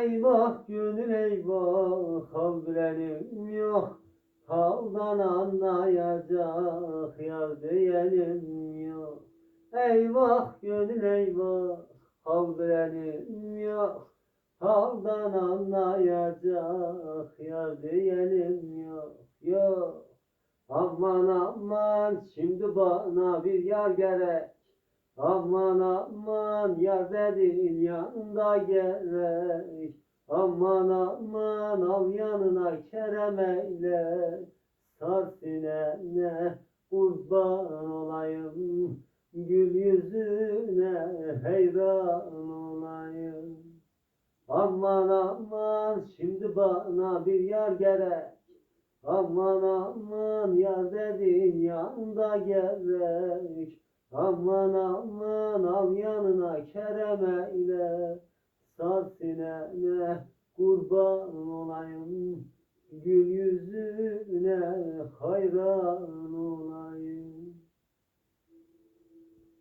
Eyvah gönül eyvah haberim yok. Haldan anlayacak yar diyelim yok. Eyvah gönül eyvah haberim yok. Haldan anlayacak yar diyelim yok yok. Aman aman şimdi bana bir yar gerek Aman aman yar dedin yanında gerek Aman aman al yanına kerem eyle. Sar sinene kurban olayım. Gül yüzüne heyran olayım. Aman aman şimdi bana bir yar gerek. Aman aman yar dedin yanında gerek Aman aman al yanına kerem eyle Sar sinene kurban olayım. Gül yüzüne hayran